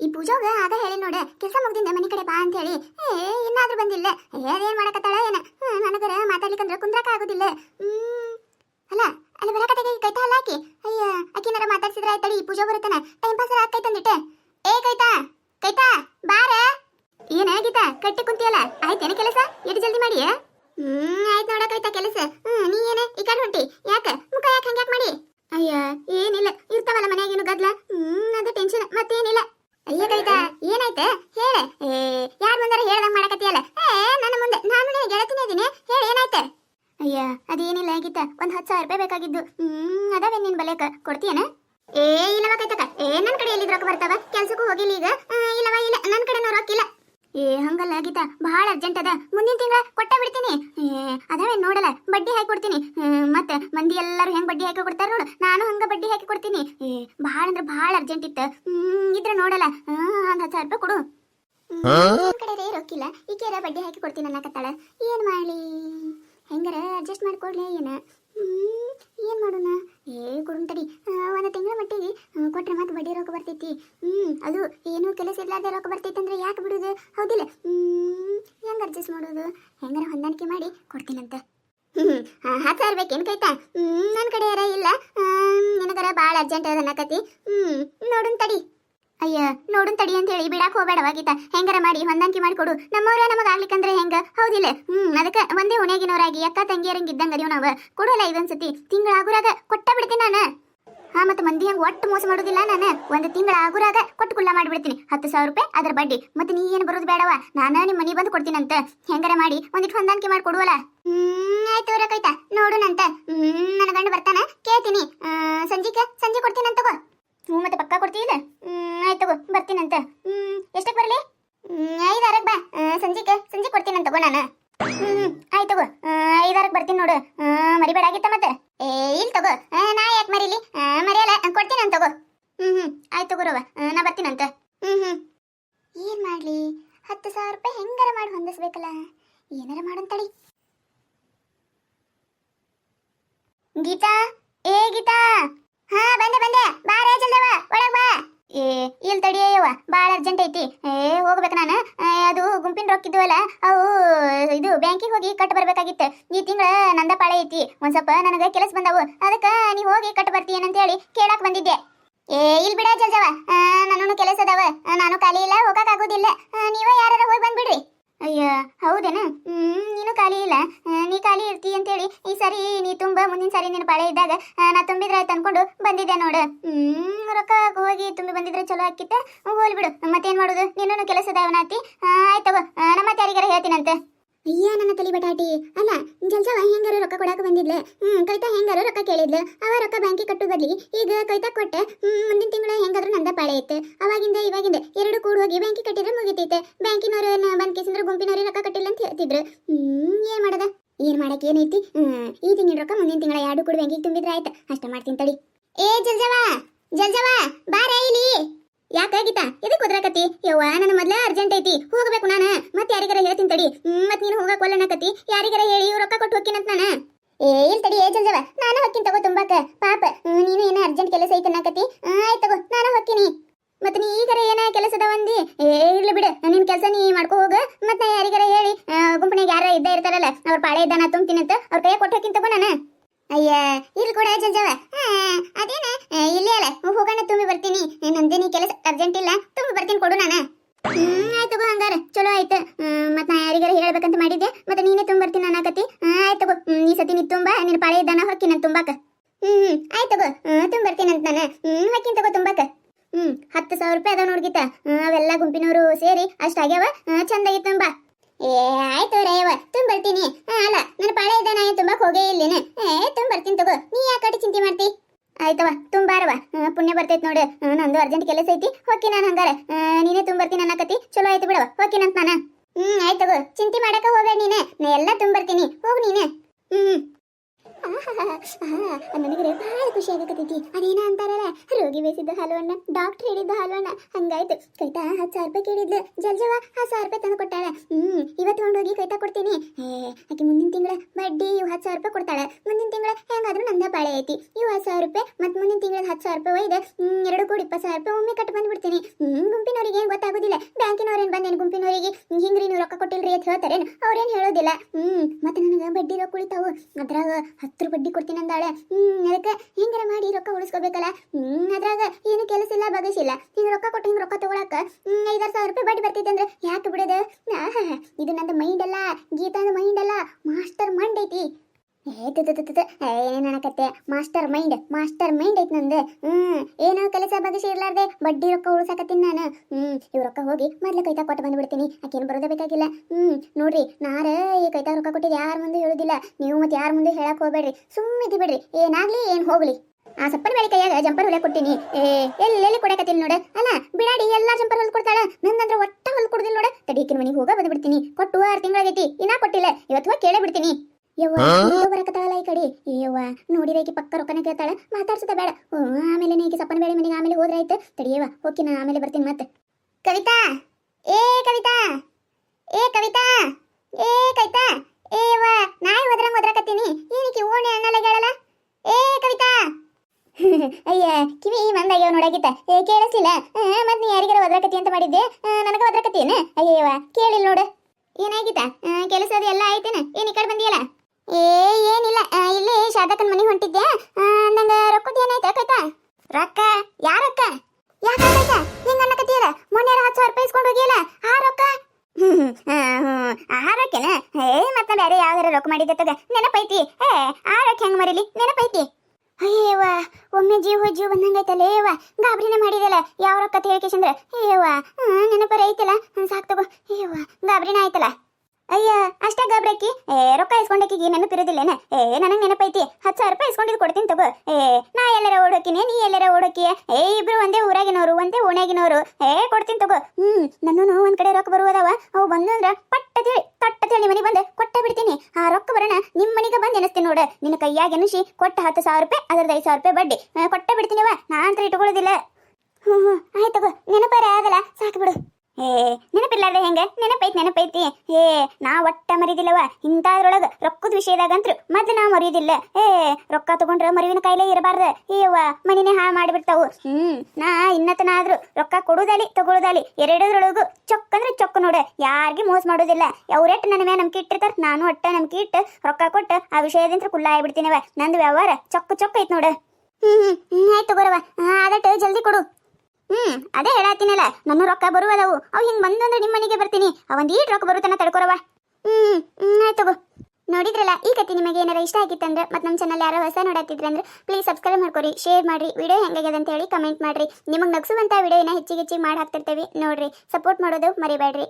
ಈ ಪೂಜಾಗ ಆಗ ಹೇಳಿ ನೋಡ, ಕೆಲಸ ಮುಗ್ದಿಂದ ಮನೆ ಕಡೆ ಬಾ ಅಂತ ಹೇಳಿ ಏ, ಇನ್ನಾದ್ರೂ ಬಂದಿಲ್ಲ. ಏನ್ ಮಾಡಕತ್ತಾಳ ಏನ. ನನಗರ ಮಾತಾಡ್ಲಿಕ್ಕಂದ್ರ ಕುಂದ್ರಕ ಆಗುದಿಲ್ಲ. ಹ್ಮ್. ಅಲ್ಲ, ಅಲ್ಲಿ ಬರಕತ್ತಾಗ ಕೈತ ಅಲ್ಲ ಆಕಿ ಅಯ್ಯ ಆಕಿನಾರ ಮಾತಾಡ್ಸಿದ್ರ ಆಯ್ತಳಿ, ಈ ಪೂಜಾ ಬರುತ್ತಾನ. ಟೈಮ್ ಪಾಸ್ ಆಕೈತಂದಿಟ್ಟೆ ಏ, ಕೈತಾ? ಕೈತಾ? ಬಾರ? ಏನ ಕಟ್ಟಿ ಕುಂತಿಯಲ್ಲ? ಆಯ್ತೇನ ಕೆಲಸ? ಎಷ್ಟ್ ಜಲ್ದಿ ಮಾಡಿ ಹ್ಮ್ ಆಯ್ತು ನೋಡಕೈತಾ ಕೆಲಸ ಹ್ಮ್ ನೀ ಏನ ಈ ಕಡೆ ಹೊಂಟಿ ಯಾಕ ಮುಖ ಯಾಕೆ ಹಂಗ್ಯಾಕ್ ಮಾಡಿ ಅಯ್ಯ ಏನಿಲ್ಲ ಇರ್ತಾವಲ್ಲ ಮನ್ಯಾಗೇನು ಗದ್ಲ ಹ್ಮ್ ಅದು ಟೆನ್ಷನ್ ಮತ್ತೇನಿಲ್ಲ ಅಯ್ಯ ಕವಿತಾ ಏನಾಯ್ತ ಹೇಳ ಏ ಯಾರ್ ಬಂದಾರ ಹೇಳ್ದಂಗ್ ಮಾಡಕತ್ತಿಯಲ್ಲ ಏ ನನ್ನ ಮುಂದೆ ನಾನು ನಿನ್ನ ಗೆಳತಿನೇ ಇದೀನಿ ಹೇಳ ಏನಾಯ್ತ ಅಯ್ಯ ಅದೇನಿಲ್ಲ ಗೀತಾ ಒಂದ್ ಹತ್ತು ಸಾವಿರ ರೂಪಾಯಿ ಬೇಕಾಗಿದ್ದು ಹ್ಮ್ ಅದಾವೆ ನಿನ್ ಬಲೇಕ ಕೊಡ್ತೀಯನ ಏ ಇಲ್ಲವ ಕೈತಕ. ಏ ನನ್ ಕಡೆ ಎಲ್ಲಿದ್ ರೊಕ್ಕ ಬರ್ತಾವ? ಕೆಲ್ಸಕ್ಕೂ ಹೋಗಿಲ್ಲ ಈಗ. ಇಲ್ಲವಾ ಇಲ್ಲ. ನನ್ ಕಡೆನೂ ರೊಕ್ಕ ಇಲ್ಲ. ಏ ಹಂಗಲ್ಲ ಗೀತಾ. ಬಹಳ ಅರ್ಜೆಂಟ್ ಅದ. ಮುಂದಿನ ತಿಂಗಳ ಕೊಟ್ಟ ಬಿಡ್ತೀನಿ. ಏ ಅದಾವೆ ನೋಡಲ್ಲ. ಬಡ್ಡಿ ಹಾಕಿ ಕೊಡ್ತೀನಿ ಮತ್ತೆ ಮಂದಿ ಎಲ್ಲರೂ ಹೆಂಗ್ ಬಡ್ಡಿ ಹಾಕಿ ಕೊಡ್ತಾರ ನೋಡು. ನಾನು ಹಂಗ ಬಡ್ಡಿ ಹಾಕಿ ಕೊಡ್ತೀನಿ ಏ ಬಹಳ ಅಂದ್ರೆ ಬಹಳ ಅರ್ಜೆಂಟ್ ಇತ್ತು. ಹ್ಮ್ ಇದ್ರ ನೋಡಲ್ಲ. ಒಂದ್ ಹತ್ತು ಸಾವಿರ ರೂಪಾಯಿ ಕೊಡು. ಕಡೆ ರೊಕ್ಕಿಲ್ಲ. ಈಕೆರ ಬಡ್ಡಿ ಹಾಕಿ ಕೊಡ್ತೀನಿ ಅನ್ನಕತ್ತಾಳ ಏನ್ ಮಾಡ್ಲಿ? ಹೆಂಗಾರ ಅಡ್ಜಸ್ಟ್ ಮಾಡ್ಕೊಡ್ಲಿ ಏನ? ಏನ್ ಮಾಡೋಣ? ಏ ತಡಿ ಒಂದ್ ತಿಂಗಳ ಮಟ್ಟಿಗೆ ಕೊಟ್ರೆ ಮತ್ತೆ ಬಡ್ಡಿ ರೊಕ್ಕ ಬರ್ತೈತಿ. ಹ್ಮ್, ಅದು ಏನು ಕೆಲಸ ಇರ್ಲಾರ್ದೆ ರೊಕ್ಕ ಬರ್ತೈತಿ ಅಂದ್ರೆ ಯಾಕೆ ಬಿಡುದು? ಹೌದಿಲ್ಲ. ಹ್ಮ್, ಹೆಂಗ್ ಅಡ್ಜಸ್ಟ್ ಮಾಡೋದು? ಹೆಂಗಾರ ಹೊಂದಾಣಿಕೆ ಮಾಡಿ ಕೊಡ್ತೀನಂತ. ಹತ್ತು ಸಾವಿರ ಬೇಕೇನ್ ಕೈತಾ ಹ್ಮ್ ನನ್ನ ಕಡೆ ಯಾರ ಇಲ್ಲ ನಿನಗರ ಭಾಳ ಅರ್ಜೆಂಟ್ ಅನ್ನಕತಿ ಹ್ಮ್, ನೋಡುನ್ ತಡಿ. ಅಯ್ಯ ನೋಡುನ್ ತಡಿ ಅಂತ ಹೇಳಿ ಬಿಡಾಕ್ ಹೋಗ್ಬೇಡವಾಗಿತ್ತ ಹೆಂಗಾರ ಮಾಡಿ ಹೊಂದಾಣಿಕೆ ಮಾಡಿ ಕೊಡು. ನಮ್ಮವ್ರ ನಮಗ್ ಆಗ್ಲಿಕ್ಕಂದ್ರೆ ಹೆಂಗ? ಹೌದಿಲ್ಲ. ಹ್ಮ್ ಅದಕ್ಕ ಒಂದೇ ಹುಣೆಗಿನವರಾಗಿ ಅಕ್ಕ ತಂಗಿಯರಂಗಿದ್ದಂಗ ಅದೀವ್ ನಾವ. ಕೊಡಲ್ಲ ಇದೊಂದ್ಸತಿ ತಿಂಗಳ ಆಗುರಾಗ ಕೊಟ್ಟ ಬಿಡ್ತೀನಿ ನಾನು. ಹಾ ಮತ್ತೆ ಮಂದಿ ಹಂಗ ಒಟ್ಟು ಮೋಸ ಮಾಡೋದಿಲ್ಲ ನಾನು. ಒಂದು ತಿಂಗಳ ಆಗುರಾಗ ಕೊಟ್ಟು ಕುಳ್ಳ ಮಾಡಿಬಿಡ್ತೀನಿ. ಹತ್ತು ಸಾವಿರ ರೂಪಾಯಿ ಅದ್ರ ಬಡ್ಡಿ. ಮತ್ತೆ ನೀ ಏನು ಬರೋದು ಬೇಡವಾ? ನಾನು ನಿಮ್ಮ ಮನೆ ಬಂದು ಕೊಡ್ತೀನಂತ. ಹೆಂಗಾರ ಮಾಡಿ ಒಂದಿಟ್ಟು ಹೊಂದಾಣಿಕೆ ಮಾಡಿ ಕೊಡುವಲ್ಲ? ಹ್ಮ್ ಆಯ್ತು ಅವ್ರ ಕೈತಾ. ನೋಡೋಣಂತ ಹ್ಮ್ ನನ್ನ ಗಂಡ ಬರ್ತಾನ. ಕೇಳ್ತೀನಿ. ಆ, ಸಂಜಿಕ ಸಂಜೆ ಕೊಡ್ತೀನಂತ ಹ್ಞೂ ಮತ್ತೆ ಪಕ್ಕ ಕೊಡ್ತೀಯಿಲ್ಲ ಆಯ್ತು ತಗೋ, ಬರ್ತೀನಂತ. ಹ್ಮ್ ಎಷ್ಟಕ್ಕೆ ಬರಲಿ? ಐದಾರಕ್ಕೆ ಬಾ. ಸಂಜೆಗೆ ಸಂಜೆ ಕೊಡ್ತೀನಂತ ತಗೋ ನಾನು. ಹ್ಮ್ ಆಯ್ತು ತಗೋ. ಐದಾರಕ್ಕೆ ಬರ್ತೀನಿ ನೋಡು. ಮರಿಬೇಡ ಮರಿಬೇಡಾಗಿತ್ತ ಮತ್ತೆ? ಏ ಇಲ್ಲಿ ತಗೋ. ನಾ ಯಾಕೆ ಮರಿಲಿ? ಮರಿಯಲ್ಲ ಕೊಡ್ತೀನಂತ ತಗೋ. ಹ್ಮ್ ಹ್ಮ್, ಆಯ್ತು ತಗೋರವ ನಾ ಬರ್ತೀನಂತ. ಹ್ಮ್ ಹ್ಮ್. ಏನ್ ಮಾಡ್ಲಿ? ಹತ್ತು ಸಾವಿರ ರೂಪಾಯಿ ಹೆಂಗಾರ ಮಾಡಿ ಹೊಂದಿಸ್ಬೇಕಲ್ಲ? ಏನಾರ ಮಾಡಂತಳಿ? ಗೀತಾ? ಏ, ಗೀತಾ? ಹಾ ಬಂದೆ ಬಂದೆ. ಬಾರೇ ಜಲ್ದವ ಒಳಗ್ ಬಾ. ಏ ಇಲ್ಲಿ ತಡಿಯವ್ವ ಭಾಳ ಅರ್ಜೆಂಟ್ ಐತಿ. ಏ ಹೋಗ್ಬೇಕು ನಾನು. ಅದು ಗುಂಪಿನ ರೊಕ್ಕ ಇದ್ವಲ್ಲ ಅವು ಇದು ಬ್ಯಾಂಕಿಗೆ ಹೋಗಿ ಕಟ್ ಬರ್ಬೇಕಾಗಿತ್ತು. ಈ ತಿಂಗಳ ನಂದ ಪಾಳೆ ಐತಿ. ಒಂದ್ ಸ್ವಲ್ಪ ನನಗೆ ಕೆಲಸ ಬಂದವು. ಅದಕ್ಕೆ ನೀ ಹೋಗಿ ಕಟ್ ಬರ್ತೀಯೇನಂತ ಹೇಳಿ ಕೇಳಕ್ ಬಂದಿದ್ದೆ. ಏ ಇಲ್ಲಿ ಬಿಡ ಜಲ್ದವ ನಾನು ಕೆಲಸ ಅದಾವ. ನಾನು ಖಾಲಿ ಇಲ್ಲ ಹೋಗಕ್ ಆಗೋದಿಲ್ಲ. ಆ, ನೀವ ಯಾರು ಹೋಗಿ ಬಂದ್ಬಿಡ್ರಿ. ಅಯ್ಯ ಹೌದೇನ? ಹ್ಮ್ ನೀನು ಖಾಲಿ ಇಲ್ಲ ಆ, ನೀ ಖಾಲಿ ಇರ್ತಿ ಅಂತೇಳಿ ಈ ಸಾರಿ, ನೀ ತುಂಬ ಮುಂದಿನ ಸರಿ ನೀನು ಪಾಳೆ ಇದ್ದಾಗ ನಾ ತುಂಬಿದ್ರೆ ಆಯ್ತು ಅನ್ಕೊಂಡು ಬಂದಿದ್ದೆ ನೋಡು. ಹ್ಮ್, ರೊಕ್ಕ ಹೋಗಿ ತುಂಬಿ ಬಂದಿದ್ರೆ ಚಲೋ ಹಾಕಿತ್ತೆ ಹೋಲ್ ಬಿಡು. ಮತ್ತೇನ್ ಮಾಡುದು? ನೀನು ಕೆಲಸದ ಅವನಾತಿ. ಆಯ್ತವ ನಮ್ಮ ಮತ್ತೆ ಯಾರಿಗಾರ ಹೇಳ್ತೀನಂತೆ. ಅಯ್ಯ, ನನ್ನ ತಲೆ ಬಟಾಟಿ. ಅಲ್ಲ ಜಲ್ಜವ ಹೆಂಗಾರು ರೊಕ್ಕ ಕೊಡಾಕ ಬಂದಿದ್ಲೆ? ಹ್ಮ್ ಕೈತಾ ಹೆಂಗಾರು ರೊಕ್ಕ ಕೇಳಿದ್ಲು? ಅವ ರೊಕ್ಕ ಬ್ಯಾಂಕಿಗೆ ಕಟ್ಟು ಬದ್ಲಿ. ಈಗ ಕೈತಾ ಕೊಟ್ಟೆ ಮುಂದಿನ ತಿಂಗಳು ಹೆಂಗಾದ್ರೂ ನಂದ ಪಾಳೆ ಐತೆ ಅವಾಗಿಂದ ಇವಾಗಿಂದ ಎರಡು ಕೂಡ ಹೋಗಿ ಬ್ಯಾಂಕಿಗೆ ಕಟ್ಟಿದ್ರೆ ಮುಗಿತೈತೆ. ಬ್ಯಾಂಕಿನವರು ಬಂದ್ ಕೇಸಿದ್ರು ಗುಂಪಿನವ್ರಿಗೆ ರೊಕ್ಕ ಕಟ್ಟಿಲ್ಲ ಅಂತ ಹೇಳ್ತಿದ್ರು. ಹ್ಮ್, ಏನ್ ಮಾಡದ? ಏನ್ ಮಾಡಕ್ಕೆ ಏನೈತಿ? ಈ ತಿಂಗಳ ರೊಕ್ಕ ಮುಂದಿನ ತಿಂಗಳ ಎರಡು ಕೂಡ ಬ್ಯಾಂಕಿಗೆ ತುಂಬಿದ್ರೆ ಆಯ್ತು. ಅಷ್ಟ ಮಾಡ್ತೀನಿ ತಡಿ. ಏ ಜಲ್ಜವ ಜಲ್ಜವ ಬಾರ ಇಲ್ಲಿ. ಯಾಕಾಗಿತ್ತ ಗೀತಾ? ಕುದ್ರಕತಿ ಯವ್ವ ನನ್ನ ಮೊದ್ಲ ಅರ್ಜೆಂಟ್ ಐತಿ. ಹೋಗ್ಬೇಕು ನಾನು. ಮತ್ತೆ ಯಾರಿಗಾರ ಹೇಳ್ತೀನಿ ತಡಿ. ಹ್ಮ್, ಮತ್ ನೀನು ಹೋಗಕ್ ಒಲ್ಲಣಕತಿ ಯಾರಿಗಾರ ಹೇಳಿ ರೊಕ್ಕ ಕೊಟ್ಟು ಹೋಗ್ತೀನಂತ ನಾನು. ಏ ಇಲ್ ತಡಿ ಏ ಜಲ್ಜವ ನಾನು ಹೊಕ್ಕಿನ ತಗೋ ತುಂಬಾಕ. ಪಾಪ ನೀನು ಏನ ಅರ್ಜೆಂಟ್ ಕೆಲಸ ಐತಿ ನಾಕತಿ ಆಯ್ತು ತಗೋ ನಾನು ಹೊಕ್ಕಿನಿ ಮತ್ತೆ ನೀ ಈಗಾರ ಏನ ಕೆಲಸದ ಒಂದಿ? ಏ ಇರ್ಲಿ ಬಿಡು ನಿನ್ ಕೆಲಸ ನೀ ಮಾಡ್ಕೋ ಹೋಗ. ಮತ್ತೆ ಅವ್ರ ಇದ್ದಾನ ತುಂಬ್ತೀನಿ ಅಂತ ಅವ್ರ ಕೈ ಕೊಟ್ಟಕ್ಕಿಂತ ಬನನ ಅಯ್ಯ ಇಲ್ಲಿ ಕೂಡ ಜಂಜವ ಅದೇನ? ಇಲ್ಲೇ ಅಲ್ಲ. ಹೋಗೋಣ ತುಂಬಿ ಬರ್ತೀನಿ. ನಂದೇನಿ ಕೆಲಸ ಅರ್ಜೆಂಟ್ ಇಲ್ಲ. ತುಂಬಿ ಬರ್ತೀನಿ ಕೊಡು ನಾನು. ಹ್ಮ್ ಆಯ್ತು ತಗೋ ಹಂಗಾರ. ಚಲೋ ಆಯ್ತು. ಮತ್ತೆ ನಾ ಯಾರಿಗಾರ ಹೇಳ್ಬೇಕಂತ ಮಾಡಿದ್ದೆ. ಮತ್ತೆ ನೀನೇ ತುಂಬ ಬರ್ತೀನಿ ಅನ್ನಕತಿ ಆಯ್ತು ಹ್ಮ್, ಈ ಸತಿ ನೀ ತುಂಬ ನಿನ್ನ ಪಾಳೆ ದನ ಹೊಕ್ಕಿ ನಾನು ತುಂಬಾಕ. ಹ್ಮ್ ಆಯ್ತು ತಗೋ. ತುಂಬ ಬರ್ತೀನಿ ಅಂತ ನಾನು. ಹ್ಮ್ ಹೊಕ್ಕಿನ ತಗೋ ತುಂಬಾಕ. ಹ್ಮ್ ಹತ್ತು ಸಾವಿರ ರೂಪಾಯಿ ಅದಾವ ನೋಡ್ಗಿತ್ತ ಅವೆಲ್ಲ ಗುಂಪಿನವರು ಸೇರಿ ಅಷ್ಟಾಗ್ಯಾವ ಆ, ಚಂದಾಗಿ ತುಂಬ ಏ, ಆಯ್ತು ರೇವ ತುಂಬ ಬರ್ತೀನಿ ಅಲ್ಲ, ನನ್ನ ಪಾಳೆ ಇದ್ದ ನಾನು ತುಂಬಾಕ್ ಹೋಗೇ ಇಲ್ಲೇನೆ. ಏ ತುಂಬ ಬರ್ತೀನಿ ತಗೋ. ನೀ ಯಾಕೆ ಚಿಂತೆ ಮಾಡ್ತಿ? ಆಯ್ತವ ತುಂಬಾರವ ಪುಣ್ಯ ಬರ್ತೈತಿ ನೋಡು. ನಂದು ಅರ್ಜೆಂಟ್ ಕೆಲಸ ಐತಿ. ಹೋಗಿ ನಾನು ಹಂಗಾರ. ನೀನೇ ತುಂಬ ಬರ್ತೀನಿ ಅನ್ನಕತಿ ಚಲೋ ಆಯ್ತು ಬಿಡವ ಹೋಗಿನಂತ ನಾನು ಹ್ಮ್, ಆಯ್ತು ತಗೋ. ಚಿಂತೆ ಮಾಡಕ ಹೋಗ್ಬೇಡ ನೀನೆ. ನಾ ಎಲ್ಲ ತುಂಬ ಬರ್ತೀನಿ ಹೋಗ ನೀನೆ. ಹ್ಮ್. ನನಗೆ ಬಹಳ ಖುಷಿ ಆಗಕತ್ತೈತಿ. ಅದೇನ ಅಂತಾರಲ್ಲ, ರೋಗಿ ಬೇಯಿಸಿದ್ದ ಹಲವನ್ನ ಡಾಕ್ಟರ್ ಹೇಳಿದ್ದ ಹಲವನ್ನ ಹಂಗಾಯ್ತು. ಕೈತಾ ಹತ್ತು ಸಾವಿರ ರೂಪಾಯಿ ಕೇಳಿದ್ಲು. ಜಲ್ಜವ ಹತ್ತು ಸಾವಿರ ರೂಪಾಯಿ ತಂದು ಕೊಟ್ಟಾಳೆ. ಹ್ಮ್ ಇವತ್ತು ತಗೊಂಡೋಗಿ ಕೈತಾ ಕೊಡ್ತೀನಿ. ಏ ಆಕೆ ಮುಂದಿನ ತಿಂಗಳ ಬಡ್ಡಿ ಇವು ಹತ್ತು ಸಾವಿರ ರೂಪಾಯಿ ಕೊಡ್ತಾಳೆ. ಮುಂದಿನ ತಿಂಗಳ ಹೆಂಗಾದ್ರೂ ನಂದ ಬಾಳೆ ಐತಿ. ಇವು ಹತ್ತು ಸಾವಿರ ರೂಪಾಯಿ, ಮತ್ತು ಮುಂದಿನ ತಿಂಗಳ ಹತ್ತು ಸಾವಿರ ರೂಪಾಯಿ ಒಯ್ದು ಎರಡು ಕೋಟಿ ಇಪ್ಪತ್ತು ಸಾವಿರ ರೂಪಾಯಿ ಒಮ್ಮೆ ಕಟ್ಟು ಬಂದ್ಬಿಡ್ತೀನಿ. ಹ್ಮ್, ಗುಂಪಿನವ್ರಿಗೆ ಏನು ಗೊತ್ತಾಗೋದಿಲ್ಲ. ಬ್ಯಾಂಕಿನವ್ರೇನು ಬಂದೇನು ಗುಂಪಿನ ಅಂತ ಹೇಳ್ತಾರೇನು ಅವ್ರೇನು ಹೇಳೋದಿಲ್ಲ. ಹ್ಮ್, ಮತ್ತೆ ನನಗೆ ಬಡ್ಡಿ ರೊಕ್ಕ ಉಳಿತಾವು. ಅದ್ರಾಗ ಹತ್ತು ಬಡ್ಡಿ ಕೊಡ್ತೀನಿ ಅಂದಾಳೆ. ಹ್ಮ್, ಅದಕ್ಕೆ ಹಿಂಗಾರ ಮಾಡಿ ರೊಕ್ಕ ಉಳಿಸ್ಕೋಬೇಕಲ್ಲ? ಹ್ಮ್, ಅದ್ರಾಗ ಏನು ಕೆಲಸ ಇಲ್ಲ ಬಗಸಿಲ್ಲ ಹಿಂಗೆ ರೊಕ್ಕ ಕೊಟ್ಟು ಹಿಂಗೆ ರೊಕ್ಕ ತೊಗೊಳಕ್ಕೆ ಐದಾರು ಸಾವಿರ ರೂಪಾಯಿ ಬಡ್ಡಿ ಬರ್ತೈತೆ ಅಂದ್ರೆ ಯಾಕೆ ಬಿಡೋದು? ಇದು ನಂದು ಮೈಂಡ್ ಅಲ್ಲ. ಗೀತಾಂದ ಮೈಂಡ್ ಅಲ್ಲ. ಮಾಸ್ಟರ್ ಮಂಡ್ ಐತಿ. ಏ ತು ತು ತು ತು ತು. ಅನ್ನಕತ್ತೆ ಮಾಸ್ಟರ್ ಮೈಂಡ್ ಮಾಸ್ಟರ್ ಮೈಂಡ್ ಐತಿ ನಂದು. ಹ್ಮ್, ಏನೋ ಕೆಲಸ ಬಗ್ಗೆ ಇರ್ಲಾರ್ದೆ, ಬಡ್ಡಿ ರೊಕ್ಕ ಉಳ್ಸಾಕತ್ತೀನಿ ನಾನು. ಹ್ಮ್ ಇವ್ ರೊಕ್ಕ ಹೋಗಿ ಮೊದ್ಲು ಕೈತಾ ಕೊಟ್ಟು ಬಂದ್ಬಿಡ್ತೀನಿ. ಆಕೇನು ಬರೋದೇ ಬೇಕಾಗಿಲ್ಲ. ಹ್ಮ್, ನೋಡ್ರಿ, ನಾರ ಈ ಕೈತಾ ರೊಕ್ಕ ಕೊಟ್ಟಿದ್ದು ಯಾರ ಮುಂದೆ ಹೇಳುದಿಲ್ಲ. ನೀವು ಮತ್ತೆ ಯಾರ ಮುಂದೆ ಹೇಳಕ್ ಹೋಗ್ಬೇಡ್ರಿ. ಸುಮ್ಮನೆ ಬಿಡ್ರಿ ಏನಾಗ್ಲಿ, ಏನ್ ಹೋಗ್ಲಿ. ಆ ಸಪ್ಪನ ಬೆಳಿ ಕೈಯಾಗ ಜಂಪರ್ ಹೊಲೆ ಕೊಟ್ಟಿನಿ. ಏ, ಎಲ್ಲೆಲ್ಲಿ ಕೊಡಕತ್ತೀನಿ ನೋಡ. ಅಲ್ಲ, ಬಿಡಾಡಿ, ಎಲ್ಲಾ ಜಂಪರ್ ಹೊಲ್ ಕೊಡ್ತಾಳ. ನಂದಂದ್ರೆ ಒಟ್ಟ ಹೊಲ್ ಕೊಡುದಿಲ್ಲ ನೋಡ. ತಡೀಕಿನ ಮನೆಗೆ ಹೋಗ ಬಂದ್ಬಿಡ್ತೀನಿ. ಕೊಟ್ಟು ಆರು ತಿಂಗಳಾಗೈತಿ ಇನ್ನ ಕೊಟ್ಟಿಲ್ಲ. ಇವತ್ತು ಹೋಗಿ ಕೇಳೇ ಬಿಡ್ತೀನಿ. ಯವ್ವ ನೀನು ಬರಕತ್ತಾಳಲ್ಲ ಈ ಕಡೆ. ಯವ್ವ ನೋಡಿರೇಕಿ ಪಕ್ಕ ರೊಕ್ಕನ ಕೇಳ್ತಾಳ. ಮಾತಾಡ್ಸದ ಬೇಡ. ಆಮೇಲೆ ನೀಕಿ ಸಪ್ಪನ ಬೇಳೆ ಮನೆಗೆ ಆಮೇಲೆ ಹೋದ್ರಾಯ್ತು ತಡಿಯವ್ವ ಹೋಗಿ ನಾನು ಆಮೇಲೆ ಬರ್ತೀನಿ ಮತ್ತೆ. ಕವಿತಾ ಏ ಕವಿತಾ ಏ ಕವಿತಾ ಏ ಕವಿತಾ ಏ ಯವ್ವ ನಾಯಿ ಒದ್ರಂಗ್ ಒದ್ರಕತ್ತೀನಿ. ಏನಕ್ಕೆ ಅಣ್ಣಲ್ಲ ಅಣ್ಣಲಾಗ್ಯಾಳಲ್ಲ ಏ ಕವಿತಾ. ಅಯ್ಯ ಕಿವಿ ಮಂದಾಗ್ಯಾವ ನೋಡಾಕಿತ್ತ ಏ ಕೇಳಿಸ್ಲಿಲ್ಲ. ಮತ್ತೆ ನೀ ಯಾರಿಗಾರ ಒದ್ರಕತಿ ಅಂತ ಮಾಡಿದ್ದೆ? ನನಗ ಒದ್ರಕತ್ತೀನ ಅಯ್ಯವ್ವ ಕೇಳಿಲ್ಲ ನೋಡು. ಏನಾಗಿತ್ತ? ಕೆಲಸ ಅದೆಲ್ಲ ಎಲ್ಲ ಆಯ್ತೇನ? ಏನ್ ಈ ಕಡೆ ಬಂದಿಯಲ್ಲ? ಏ, ಏನಿಲ್ಲ. ಇಲ್ಲಿ ಶಾರದಕ್ಕನ ಮನೆ ಹೊಂಟಿದ್ದೆ ನಂಗೆ ರೊಕ್ಕ ರೊಕ್ಕದ ಏನಾಯ್ತ ಕೈತಾ ರೊಕ್ಕ? ಯಾರೊಕ್ಕ ಯಾಕ ಕೈತಾ ಹಿಂಗ ಅನ್ನಕತ್ತೀರ ಮೊನ್ನೆ ಹತ್ತು ಸಾವಿರ ರೂಪಾಯಿ ಇಸ್ಕೊಂಡು ಹೋಗಿಲ್ಲ ಆ ರೊಕ್ಕ? ಆ ರೊಕ್ಕನ? ಏ, ಮತ್ತೆ ಬೇರೆ ಯಾವ್ದಾರ ರೊಕ್ಕ ಮಾಡಿದ್ದೆ ತಗ. ನೆನಪೈತಿ. ಏ, ಆ ರೊಕ್ಕ ಹೆಂಗ್ ಮರಿಲಿ? ನೆನಪೈತಿ. ಅಯ್ಯವ್ವ, ಒಮ್ಮೆ ಜೀವ ಜೀವ ಬಂದಂಗೈತಲ್ಲ ಏವ ಗಾಬರಿನೇ ಮಾಡಿದಲ್ಲ ಯಾವ ರೊಕ್ಕ ಅಂತ ಹೇಳ್ಕೇಶಂದ್ರೆ ಏವ ನೆನಪರ ಐತಲ್ಲ ಸಾಕ್ ತಗೋ. ಏವ ಗಾಬರಿನ ಆಯ್ತಲ್ಲ? ಅಯ್ಯ, ಅಷ್ಟ ಗಾಬ್ರಕ್ಕಿ ಏ, ರೊಕ್ಕ ಇಸ್ಕೊಂಡಕ್ಕಿಗೆ ನೆನಪಿರೋದಿಲ್ಲೇನ ಏ, ನನಗೆ ನೆನಪೈತಿ. ಹತ್ತು ಸಾವಿರ ರೂಪಾಯಿ ಇಸ್ಕೊಂಡಿದ್ ಕೊಡ್ತೀನಿ ತಗೋ. ಏ, ನಾ ಎಲ್ಲರ ಓಡೋಕಿನೇ, ನೀ ಎಲ್ಲರ ಓಡೋಕಿಯ? ಏ, ಇಬ್ರು ಒಂದೇ ಊರಾಗಿನವರು ಒಂದೇ ಓಣ್ಯಾಗಿನವರು ಏ, ಕೊಡ್ತೀನಿ ತಗೋ. ಹ್ಮ್ ನನ್ನೂ ಒಂದ್ ಕಡೆ ರೊಕ್ಕ ಬರುವುದವ. ಅವು ಬಂದು ಅಂದ್ರ ಪಟ್ಟ ತಿಳಿ ತಟ್ಟ ತಿಳಿ ಮನೆ ಬಂದು ಕೊಟ್ಟ ಬಿಡ್ತೀನಿ. ಆ ರೊಕ್ಕ ಬರೋಣ ನಿಮ್ಮ ಮನೆಗೆ ಬಂದು ಎನಿಸ್ತೀನಿ ನೋಡು. ನಿನ್ನ ಕೈಯಾಗ ಎನಿಸಿ ಕೊಟ್ಟ ಹತ್ತು ಸಾವಿರ ರೂಪಾಯಿ ಅದ್ರದ್ದು ಐದು ಸಾವಿರ ರೂಪಾಯಿ ಬಡ್ಡಿ. ಕೊಟ್ಟ ಬಿಡ್ತೀನಿವ ನಾ ಅಂತ ಇಟ್ಕೊಳ್ಳೋದಿಲ್ಲ. ಹ್ಞೂ ಹ್ಞೂ ಆಯ್ತು ತಗೋ. ನೆನಪಾರ ಆಗಲ್ಲ, ಸಾಕು ಬಿಡು. ಏ ನೆನಪಿರ್ಲಾರ್ದೆ ಹೆಂಗ? ನೆನಪೈತಿ ನೆನಪೈತಿ. ಏ ನಾ ಒಟ್ಟ ಮರಿದಿಲ್ಲವ. ಇಂಥದ್ರೊಳಗ ರೊಕ್ಕದ ವಿಷಯದಾಗಂತ್ರು ಮೊದ್ಲು ನಾ ಮರಿಯೋದಿಲ್ಲ ಏ ರೊಕ್ಕ ತಗೊಂಡ್ರ ಮರಿವಿನ ಕಾಯಿಲೆ ಇರಬಾರ್ದ. ಏವ ಮನಿನೇ ಹಾಳು ಮಾಡಿಬಿಡ್ತಾವು. ಹ್ಮ್, ನಾ ಇನ್ನತನ ಆದ್ರು ರೊಕ್ಕ ಕೊಡುದಾಲಿ, ತಗೊಳುದಾಲಿ ಎರಡದ್ರೊಳಗು ಚೊಕ್ಕ ಅಂದ್ರೆ ಚೊಕ್ಕ ನೋಡ. ಯಾರಿಗೆ ಮೋಸ ಮಾಡೋದಿಲ್ಲ. ಅವ್ರೆಟ್ಟು ನನ್ನ ಮೇಲೆ ನಂಬಿಕೆ ಇಟ್ಟಿರ್ತಾರ, ನಾನು ಒಟ್ಟ ನಂಬಿಕೆ ಇಟ್ಟು ರೊಕ್ಕ ಕೊಟ್ಟು ಆ ವಿಷಯದಿಂದ ಕುಲ್ಲ ಆಗ್ಬಿಡ್ತೀನವ ನಂದು ವ್ಯವಹಾರ ಚೊಕ್ಕ ಚೊಕ್ಕ ಐತ್ ನೋಡ. ಹ್ಮ್ ಹ್ಮ್ ಹ್ಮ್, ಆಯ್ತು ತಗೋರವ ಆದಟ್ಟು ಜಲ್ದಿ ಕೊಡು. ಹ್ಮ್, ಅದೇ ಹೇಳತ್ತೀನಲ್ಲ ನನ್ನ ರೊಕ್ಕ ಬರುವದವು. ಅವ್ ಹಿಂಗ್ ಬಂದಂದ್ರೆ ನಿಮ್ಮ ಮನೆಗೆ ಬರ್ತೀನಿ. ಅವಂದ್ ಈಟ್ ರೊಕ್ಕ ಬರುತ್ತಾನ ತಡ್ಕೊರವ ಹ್ಮ್ ಹ್ಮ್, ಆಯ್ತು ನೋಡಿದ್ರಲ್ಲ, ಈ ಕತೆ ನಿಮಗೆ ಏನಾರ ಇಷ್ಟ ಆಗಿತ್ತಂದ್ರೆ ಮತ್ತೆ ನಮ್ಮ ಚಾನಲ್ ಯಾರೋ ಹೊಸ ನೋಡತ್ತಿದ್ರಂದ್ರೆ ಪ್ಲೀಸ್ ಸಬ್ಸ್ಕ್ರೈಬ್ ಮಾಡ್ಕೊರಿ ಶೇರ್ ಮಾಡ್ರಿ. ವಿಡಿಯೋ ಹೆಂಗಾಗ್ಯದ ಅಂತ ಹೇಳಿ ಕಮೆಂಟ್ ಮಾಡ್ರಿ. ನಿಮಗೆ ನಗ್ಸುವಂಥ ವಿಡಿಯೋನ ಹೆಚ್ಚಿಗೆ ಹೆಚ್ಚಿಗೆ ಮಾಡಿ ಹಾಕ್ತಿರ್ತೇವೆ. ನೋಡ್ರಿ ಸಪೋರ್ಟ್ ಮಾಡೋದು ಮರಿಬೇಡ್ರಿ.